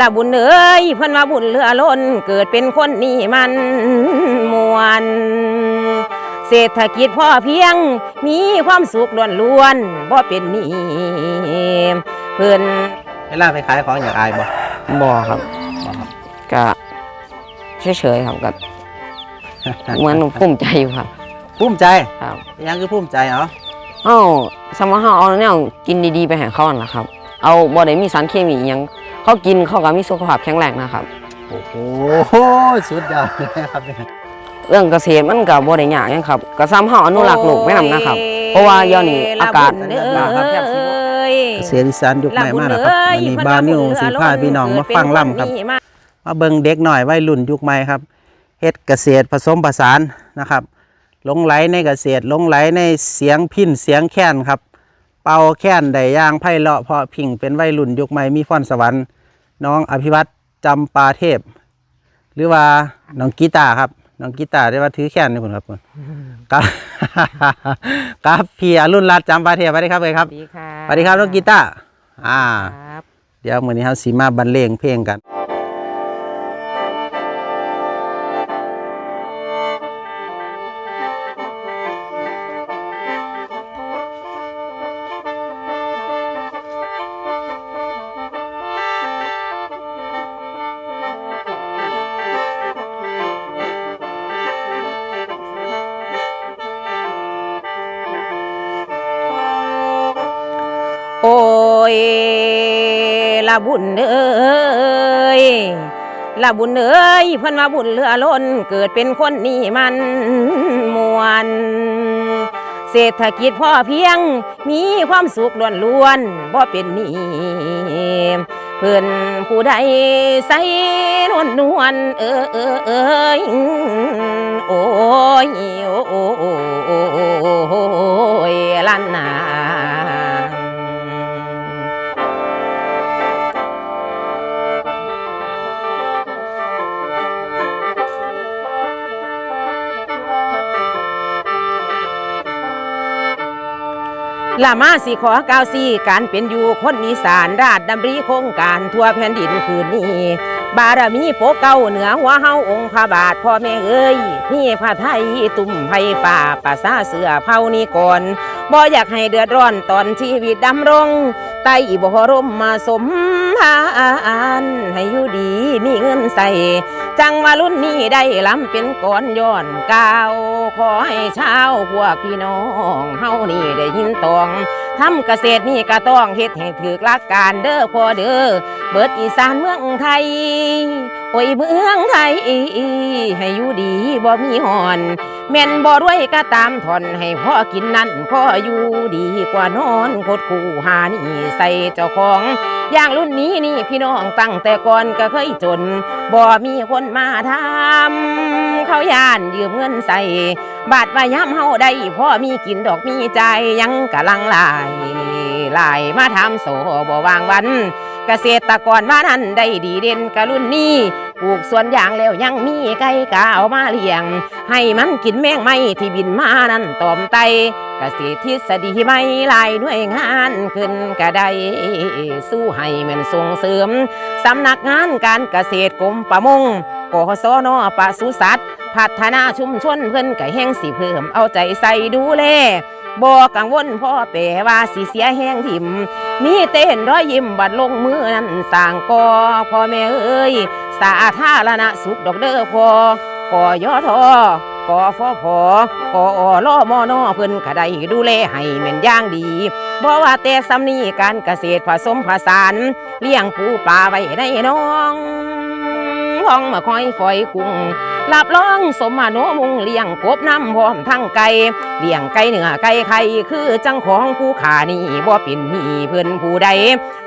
ละบุญเอ้ยเพิ่นว่าบุญเหลือล้นเกิดเป็นคนนี่มันมวนเศรษฐกิจพ่อเพียงมีความสุขล้วนๆบ่เป็นหนี้เพิ่นเวลาไปขายของอยากอายบ่บ่ครับก็เฉยๆครับก็เหมือนภูมิใจอยู่ครับภูมิใจครับยังคือภูมิใจเหรอเอ้าสมมติเราเอาแนวกินดีๆไปให้เขานั่นล่ะครับ เอาบ่ได้มีสารเคมีอหยัง เขากินเขาก็มีสุขภาพแข็งแรงนะครับ โอ้โหสุดยอดเลยครับเนี่ยเรื่องเกษตรมันก็บ่ได้ยากหยังครับก็ซ้ำเฮาอนุรักษ์โลกไว้นำนะครับ เพราะว่าเดี๋ยวนี้อากาศละบุญเอ้ยเกษตรอีสานยุคใหม่มากนะครับวันนี้บานิวสีผ้าพี่น้องมาฟังล่ำครับ มาเบิ่งเด็กหน่อยวัยรุ่นยุคใหม่ครับเฮ็ดเกษตรผสมผสานนะครับหลงไหลในเกษตรหลงไหลในเสียงพินเสียงแค้นครับ เป่าแค้นได้อย่างไพเราะเพราะพิงเป็นวัยรุ่นยุคใหม่มีพรสวรรค์ น้องอภิวัตจำปาเทพ หรือว่าน้องกีตาร์ครับน้องกีตาร์ได้ว่าถือแค้นนี่ผมครับผมครับครับพี่อรุณรัตน์จำปาเทพสวัสดีครับเลยครับสวัสดีค่ะสวัสดีครับน้องกีตาร์อ่าครับเดี๋ยวมื้อนี้เราสีมาบรรเลงเพลงกัน ยละบุญเอ้ยละบุญเอ้ยเพิ่นว่าบุญเหลือล้นเกิดเป็นคนนี่มันมวนเศรษฐกิจพ่อเพียงมีความสุขล้วนๆบ่เป็นหนี้เพิ่นผู้ใดใส่นวลนวลเออเออเอยโอ้ยโอ้โอ้โอ้โอ้โอ้ยลันนา ละมาสิขอกล่าวสีการเป็นอยู่คนอีสานราชดำริโครงการทั่วแผ่นดินคืนนี้ บารมีโปเก้าเหนือหัวเฮาองค์พระบาทพ่อแม่เอ้ยนี่พระไทยตุ่มไผ่ฝ่าภาษาเสือเผานี้ก่อนบ่อยากให้เดือดร้อนตอนชีวิตดำรงไต้บ่ร่มมาสมหานให้อยู่ดีมีเงินใส่ จังว่ารุ่นนี้ได้ล้ำเป็นก่อนย้อนก้าวขอให้ชาวพวกพี่น้องเฮานี่ได้ยินตองทำเกษตรนี่ก็ต้องเฮ็ดให้ถือหลักการเด้อพ่อเด้อเบิดอีสานเมืองไทยโอ้ยเมืองไทย ให้อยู่ดีบ่มีหอน แม่นบ่รวยก็ตามทอนให้พ่อกินนั่นพ่ออยู่ดีกว่านอนโคตรคู่หานี่ใส่เจ้าของ อย่างรุ่นนี้นี่พี่น้องตั้งแต่ก่อนก็เคยจนบ่มีคนมาทำเขาย่านยืมเงินใส่ บาทว่าย้ำเฮาได้พ่อมีกินดอกมีใจยังกะลังหลายหลายมาทำโสบ่วางวัน เกษตรกรมานั้นได้ดีเด่นกะรุ่นนี้ปลูกสวนยางแล้วยังมีไก่กาเอามาเลี้ยง ให้มันกินแมงไม้ที่บินมานั่นตอมไตเกษตรทฤษฎีไม่หลายหน่วยงานขึ้นก็ไดสู้ให้มันส่งเสริม สำนักงานการเกษตรกรมประมงกสนปศุสัตว์ พัฒนาชุมชนเพิ่อนก็แห้งสิเพิ่มเอาใจใส่ดูแล บ่กังวลพ่อแปรว่าสิเสียแห้งถิ่มมีเต้นร้อยยิ้มบัดลงมือนั้นสร้างกอพ่อแม่เอ้ยสาธารณสุขดอกเด้อพ่อกอยอทอกอฟอพอกอลอมอนอเพิ่นก็ได้ดูแลให้แม่นย่างดีบ่ว่าแต่สำนีการเกษตรผสมผสาน เลี้ยงปูปลาไว้ในน้อง ห้องมาคอยฝอยกุ้งรับรองสมมาโนมุงเลี้ยงกบน้ำพร้อมทั้งไก่เลี้ยงไก่เนื้อไก่ไข่คือจังของผู้ขานี่บ่เป็นหนีเพิ่อนผู้ใด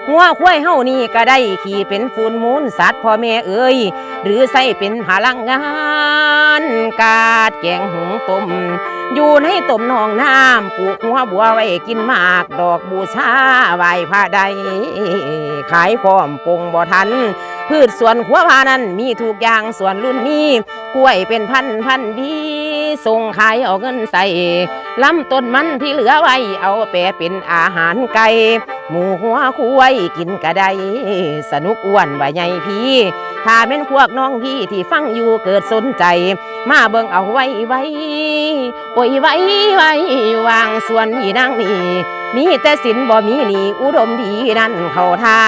หัวควายเฮานี่ก็ได้ขี่เป็นฟูนมูลสัตว์พ่อแม่เอ้ยหรือใส่เป็นพลังงานกาดแกงหุงต้มอยู่ในต้มนองน้ำปลูกหัวบัวไว้กินมากดอกบูชาไหว้พระใดขายพร้อมปงบ่ทัน พืชสวนขัวพานั้นมีทุกอย่างสวนรุ่นนี้กล้วยเป็นพันพันวีส่งขายเอาเงินใส่ลำต้นมันที่เหลือไว้เอาแปรเป็นอาหารไก่หมูหัวคุ้ยกินกระไดสนุกอ้วนว่าใหญ่พี่ถ้าเป็นพวกน้องพี่ที่ฟังอยู่เกิดสนใจ มาเบิ่งเอาไว้ไว้โอ้ยไว้ไว้วางส่วนนี้นางนี่ มีแต่สินบ่มีหนี่อุดมดีนั่นเขาทา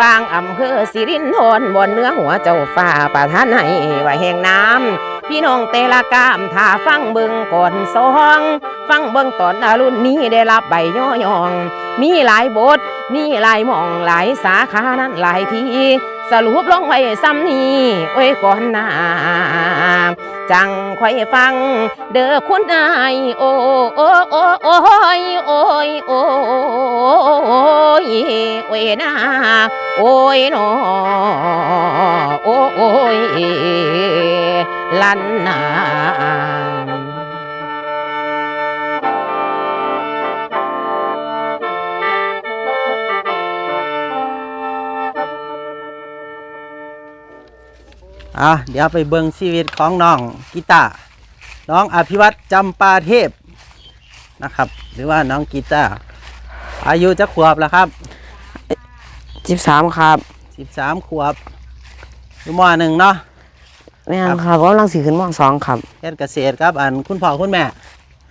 วางอำเภอสิรินธรบนเนื้อหัวเจ้าฟ้าประทานให้ไว้แห่งน้ำพี่น้องเตละกามถ้าฟังเบิงก่อนสองฟังเบิงตอนอารุ่นนี้ได้รับใบย่อยอง มีหลายบท มีหลายมองหลายสาขานั้นหลายทีสรุปลงไว้ซ้ำนี้โอ้ยก่อนหน้า จังคอยฟัง เด้อคุณนายโอ้โอ้โอ้โอ้ยโอ้ยโอ้ยโอ้ยนาโอ้ยนอโอ้โอ้ยลันนา อะเดี๋ยวไปเบิ่งชีวิตของน้องกีตาร์น้องอภิวัตจำปาเทพนะครับ หรือว่าน้องกีตาร์อายุจะขวบแล้วครับสิบสามครับ13ขวบอยู่มหนึ่งเนาะแม่นครับกำลังสิขึ้นมสองครับเฮ็ดเกษตรครับ อันคุณพ่อคุณแม่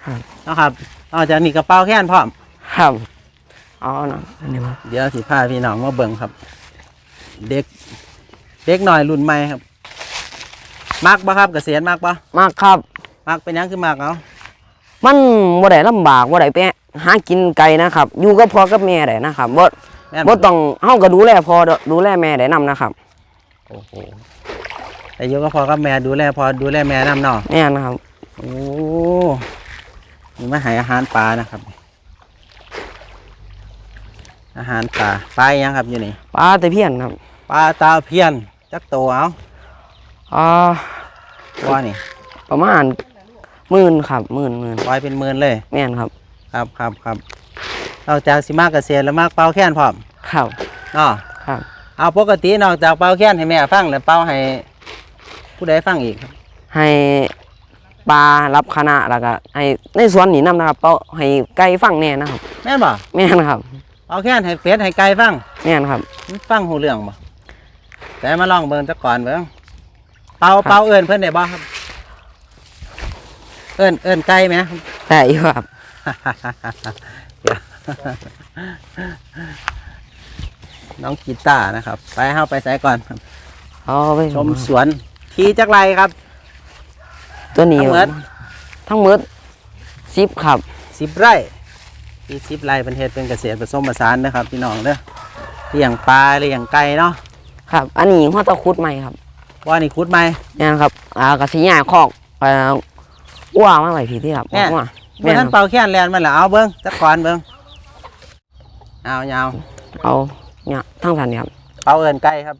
ครับเนาะครับนอกจากนี้กระเป๋าแค้นพร้อมครับเอาหนะอันนี้มาเดี๋ยวสิพาพี่น้องมาเบิ่งครับ เด็ก เด็กหน่อยรุ่นใหม่ครับ มักบ่ครับเกษตรมักบ่มากครับ มักเป็นหยังคือมักเอามันบ่ได้ลำบากบ่ได้ไปหากินไกลนะครับ อยู่กับพ่อกับแม่ได้นะครับบ่แม่นบ่ต้องเฮาก็ดูแลพ่อเด้อดูแลแม่ได้นํนะครับโอ้โหแต่อยู่กับพ่อกับแม่ดูแลพ่อดูแลแม่นำเนาะแม่นะครับ โอ้นี่มาให้อาหารปลานะครับ อาหารปลาปลาอีหยังครับอยู่นี่ปลาตะเพียนครับปลาตาเพียนจักโตเอา อ่าว่านี่ประมาณหมื่นครับหมื่นหมื่นปล่อยเป็นหมื่นเลย แม่นครับ ครับครับครับนอกจากสิมากเกษตรแล้วมากเป่าแค้นพร้อมครับเนาะครับเอาปกตินอกจากเป่าแค้นให้แม่ฟังแล้วเป่าให้ ผู้ใดฟังอีกครับให้ปลารับคณะแล้วก็ให้ในสวนนี่นํนะครับเป้าให้ไก่ฟังแน่นะครับ แม่นบ่แม่นครับเป่าแค้นให้เป็ดให้ไก่ฟังแม่นครับมันฟังหูเรื่องบ่แต่มาลองเบิ่งจักก่อนเบิ่ง เป่าเป่าเอิ้นเพิ่นได้บ่ครับ เอิ้นเอิ้นไก่ไหมแต่อยู่ครับ น้องกีตาร์นะครับ ไปเฮาไปใส่ก่อนครับเอาไปชมสวนทีจักไรครับ ตัวนี้ทั้งหมดทั้งหมดสิบครับสิบไร่ทีสิบไร่เป็นเฮ็ดเป็นเกษตรผสมผสานนะครับพี่น้องเด้อเลี้ยงปลาเลี้ยงไก่เนาะครับ อันนี้หัวตะคุดใหม่ครับ ว่านี่คุดไหมเนี่ยนะครับอ่ากระสีหญ้าคอกเอ่ออ้วมาไหวพี่ที่ครับแม่ อ้วเมื่อท่านเป่าแค้นแลนมันละเอาเบิ้งจักก่อนเบิ้งเอายาวเอาเนี่ยทั้งสันนี่ครับเป่าเอินไก่ครับ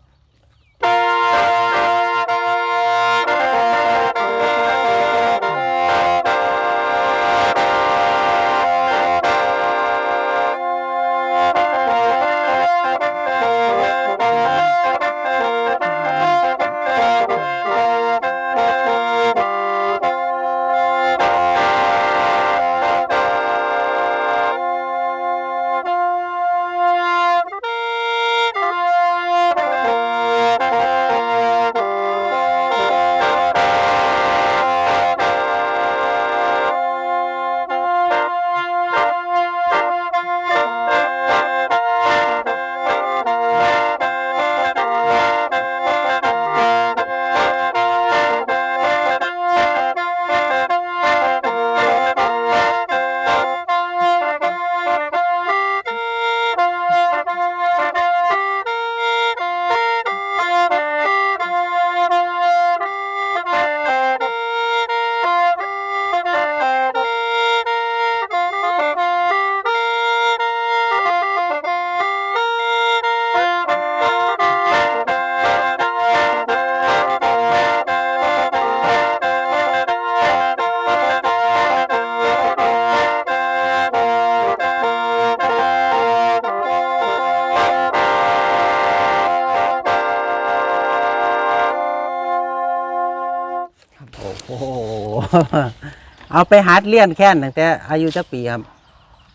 เอาไปหัดเลี้ยนแค้นตั้งแต่อายุจักปีครับ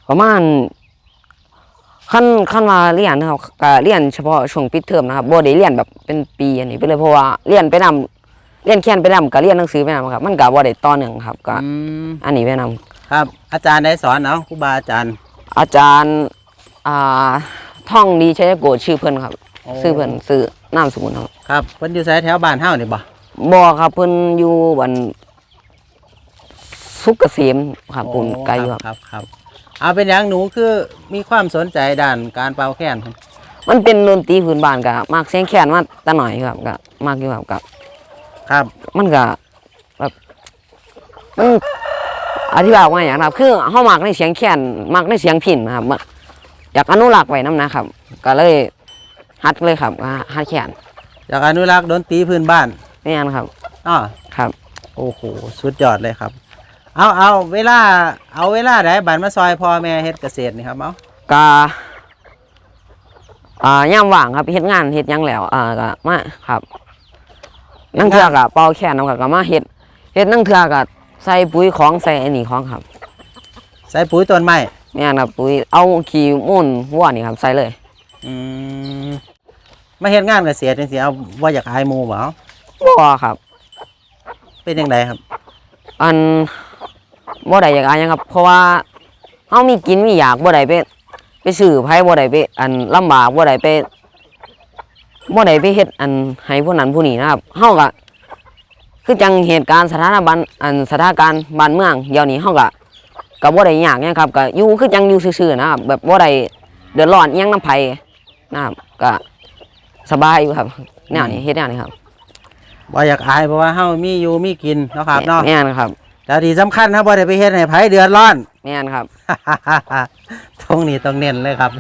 ประมาณขั้นขั้นมาเรียนนะครับก็เรียนเฉพาะช่วงปิดเทอมนะครับบ่ได้เรียนแบบเป็นปีอันนี้ไปเลยเพราะว่าเรียนไปนำเรียนแค้นไปนำก็เรียนหนังสือไปนำครับ มันก็บ่ได้ต่อเนื่องครับก็อืมอันนี้ไปนำครับ อาจารย์ได้สอนเนาะครูบาอาจารย์อาจารย์อ่าท่องดีชัยโกฏชื่อเพิ่นครับชื่อเพิ่นชื่อนามสกุลครับครับเพิ่นอยู่ไสแถวบ้านเฮานี่บ่บ่ครับเพิ่นอยู่วัน สุกเกษมครับปุ่นไกลอยู่ครับครับครับ เอาเป็นอย่างหนูคือมีความสนใจด้านการเป่าแค้นครับมันเป็นดนตรีพื้นบ้านก็มักเสียงแคนมาแต่หน่อยครับก็มักอยู่ครับก็ครับ มันก็แบบมันอธิบายว่าอย่างนะครับ คือเฮามักในเสียงแคนมักในเสียงพินนะครับมักอยากอนุรักษ์ไว้นํนะครับ ก็เลยฮัดเลยครับฮัดแคนอยากอนุรักษ์ดนตรีพื้นบ้านนี่นครับอ้อครับ โอ้โหสุดยอดเลยครับ เอาเอาเวลา เอาเวลาไหนบันมาซอยพ่อแม่เฮ็ดเกษตรนี่ครับเอาก็อ่ายามว่างครับเฮ็ดงานเฮ็ดหยังแล้วอ่าก็มาครับนั่งเทือก็เป่าแคนนำก็มาเฮ็ดเฮ็ดนั่งเทือก็ใส่ปุ๋ยของใส่อันนี้ของครับใส่ปุ๋ยต้นไม้แม่นครับปุ๋ยเอาขี้มูลวัวนี่ครับใส่เลย อืมมาเฮ็ดงานเกษตรนี่สิเอาว่าอยากอายหมู่บ่เอาบ่ครับ เป็นจังไดครับ อัน บ่ได้อยากอายหยังครับ เพราะว่าเฮามีกินมีอยากบ่ได้ไปไปซื้อไผบ่ได้ไปอันลำบากบ่ได้ไปบ่ได้ไปเฮ็ดอันให้ผู้นั้นผู้นี้นะครับเฮาก็คือจังเหตุการณ์สถานบันอันสถานการณ์บ้านเมืองเดี๋ยวนี้เฮาก็ก็บ่ได้ยากหยังครับก็อยู่คือจังอยู่ซื่อๆนะครับ แบบบ่ได้เดือดร้อนอิหยังนำไผนะครับก็สบายอยู่ครับแนวนี้เฮ็ดแนวนี้ครับบ่อยากอายเพราะว่าเฮามีอยู่มีกินเนาะครับเนาะแม่นครับ แต่ที่สำคัญนะบ่ได้ไปเฮ็ดให้ไผเดือดร้อน แม่นครับ ตรงนี้ต้องเน้นเลยครับ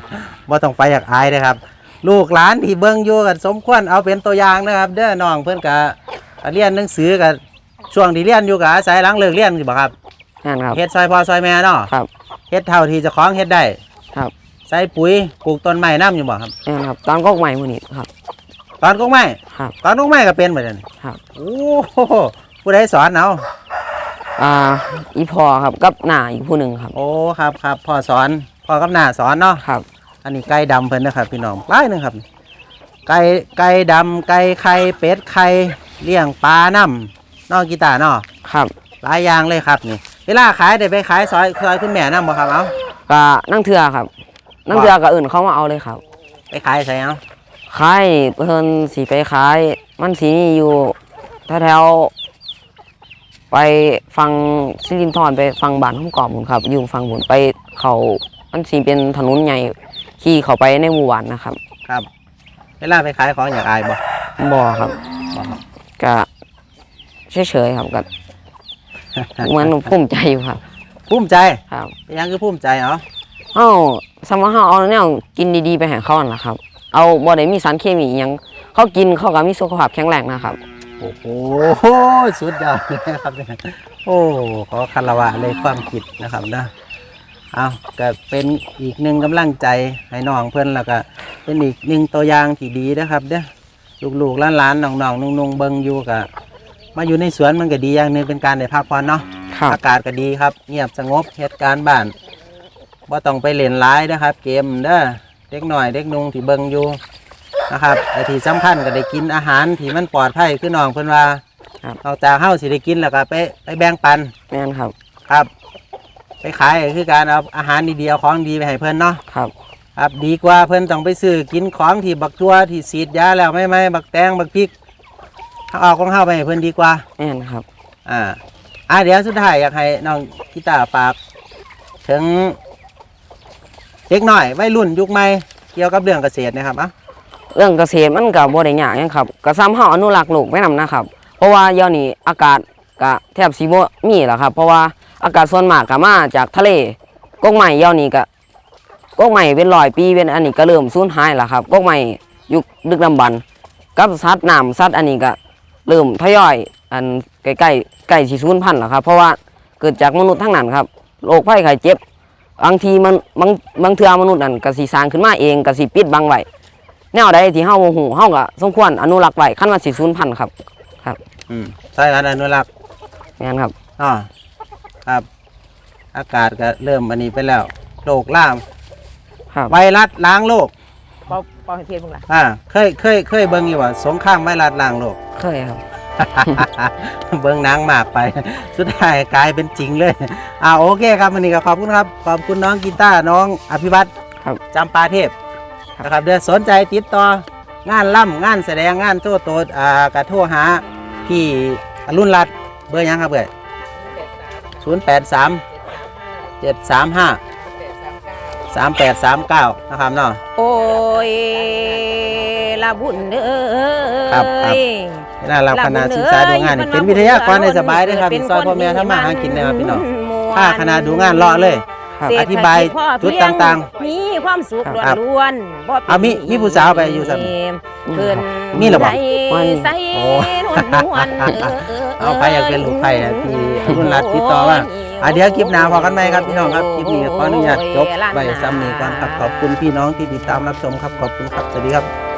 ว่าต้องไปอยากอายนะครับ ลูกหลานที่เบิ่งอยู่กันสมควรเอาเป็นตัวอย่างนะครับ เด้อน้องเพิ่นก็เรียนหนังสือกับช่วงที่เรียนอยู่กับอาศัยหลังเลิกเรียนสิบ่ครับแม่นครับ เฮ็ดซอยพ่อซอยแม่เนาะครับเฮ็ดเท่าที่เจะคล้าของเฮ็ดได้ครับ ใส่ปุ๋ยปลูกต้นไม้น้ำอยู่บ่ครับ แม่นครับ ตอนกอกใหม่มื้อนี้ครับ ตอนกงไม้ครับ ตอนกงไม้ก็เป็นเหมือนกันครับ โอ้โหผู้ใดสอนเอา อ่าอีพอครับกับหน้าอีกผู้หนึ่งครับ โอ้ครับครับพ่อสอนพ่อกับหน้าสอนเนาะครับ อันนี้ไก่ดำเพิ่นนะครับพี่น้องหลายหนึงครับ ไก่ไก่ดำไก่ไข่เป็ดไข่เลี้ยงปลาน้ำนอกกีตาร์เนาะครับหลายอย่างเลยครับนี่ เวลาขายได้ไปขายซอยซอยคุณแม่น้ำบ่ครับเอาก็นั่งเถื่อครับ นั่งเถื่อกับอื่นเขามาเอาเลยครับ ไปขายใส่เอาขายเพิ่นสีไปขาย มันสีอยู่แถวๆ ไปฟังซิลินทอนไปฟังบ้านห้องกรอบผมครับอยู่ฟังผมไปเขามันสีเป็นถนนใหญ่ขี่เข้าไปในหมู่บ้านนะครับครับ เวลาไปขายของอยากอายบ่บ่ครับบ่ครับก็เฉยๆครับก็เหมือนภูมิใจอยู่ครับภูมิใจครับเป็นหยังคือภูมิใจเอาเอ้าสมมติเฮาเอาแนวกินดีๆไปให้เขานั่นล่ะครับ เอาบ่ได้มีสารเคมีอิหยังเขากินเขาก็มีสุขภาพแข็งแรงนะครับ โอ้โหสุดยอดเลยครับเนี่ยโอ้ขอคารวะเลยความคิดนะครับนะเอาก็เป็นอีกหนึ่งกำลังใจให้น้องเพื่อนแล้วก็เป็นอีกหนึ่งตัวอย่างที่ดีนะครับเด้อลูกๆหลานๆน้องๆนุ่งๆเบิ่งอยู่ก็มาอยู่ในสวนมันก็ดีอย่างหนึงเป็นการได้พักผ่อนเนาะครับอากาศก็ดีครับ เงียบสงบเหตุการณ์บ้านว่าต้องไปเล่นร้ายนะครับ เกมเด้อเด็กหน่อยเด็กนุงที่เบิงอยู่ นะครับแต่ที่สำคัญก็ได้กินอาหารที่มันปลอดภัยคือน้องเพิ่นว่าครับ นอกจากเฮาสิได้กินแล้วก็ไปไปแบ่งปันแม่นครับครับ ไปขายก็คือการเอาอาหารดีๆเอาของดีไปให้เพิ่นเนาะครับ ครับดีกว่าเพิ่นต้องไปซื้อกินของที่บักทั่วที่ฉีดยาแล้วไม่ไม่บักแตงบักพริกเอาออกของเฮาไปให้เพิ่นดีกว่า แม่นครับ อ่าอ่าเดี๋ยวสุดท้ายอยากให้น้องกีตาร์ฝาก ถึงเด็กหน่อยวัยรุ่นยุคใหม่เกี่ยวกับเรื่องเกษตรนะครับอะ เรื่องเกษตรมันก็บ่ได้ยากยังครับก็ซ้ำเฮาอนุรักษ์โลกไว้นํนะครับ เพราะว่าเดี๋ยวนี้อากาศก็แทบสิบ่มีแล้วครับ เพราะว่าอากาศส่วนมากก็มาจากทะเลกกใหม่เดี๋ยวนี้ก็กกใหม่เป็นร้อยปีเป็นอันนี้ก็เริ่มสูญหายแล้วครับกกใหม่ยุคดึกดำบรรพ์กับสัตว์น้ำสัตว์อันนี้ก็เริ่มทยอยอันใกล้ๆใกล้สิสูญพันธุ์แล้วครับ เพราะว่าเกิดจากมนุษย์ทั้งนั้นครับโรคภัยไข้เจ็บบางทีมันบางบางเทือมนุษย์นั่นก็สิสร้างขึ้นมาเองก็สิปิดบังไว้ แนวใดที่เฮาบ่ฮู้เฮาก็สมควรอนุรักษ์ไว้คันว่าสิสูญพันธุ์ครับ อืมใช่การอนุรักษ์งั้นครับอ๋อครับ อากาศก็เริ่มอันนี้ไปแล้วโรคล่ามครับ ไวรัสล้างโลกเป่าเป่าให้เพียนพวกล่ะอ่าเคยเคยเคยเบิ่งอยู่ว่าสงครามไวรัสล้างโลก เคยครับ เบิ่งหนังมากไป สุดท้ายกลายเป็นจริงเลย อ่าโอเคครับวันนี้ก็ขอบคุณครับ ขอบคุณน้องกีตาร์น้องอภิวัตรครับ จำปาเทพ นะครับเดี๋ยวสนใจติดต่องานล่ำงานแสดงงานโตโตดอ่ากระโทรหาพี่อรุณรัตน์เบอร์หยังครับเบอร์ศูนย์แปดสามเจ็ดสามห้าสามแปดสามเก้านะครับเนาะ โอ้ยละบุญเด้อครับครับ เวลาเราคณะศึกษาดูงานนี่เป็นวิทยากรในสบายด้วยครับซอยพ่อแม่ทำมาหากินนะครับพี่น้องถ้าคณะดูงานเลาะเลย ครับอธิบายจุดต่างๆมีความสุขครับล้วนๆบ่เป็นเอามีมีผู้สาวไปอยู่ซั่นเพิ่นมีเหรอบ่ใส่ใส่โอ้นวลนวลเอาใครอยากเป็นลูกไผ่อะที่อรุณรัตน์ติดต่อมาอะเดี๋ยวคลิปหน้าพอกันไหมครับพี่น้องครับคลิปนี้ขออนุญาตจบไว้ซ้ำนี้ก่อนครับขอบคุณพี่น้องที่ติดตามรับชมครับขอบคุณครับสวัสดีครับ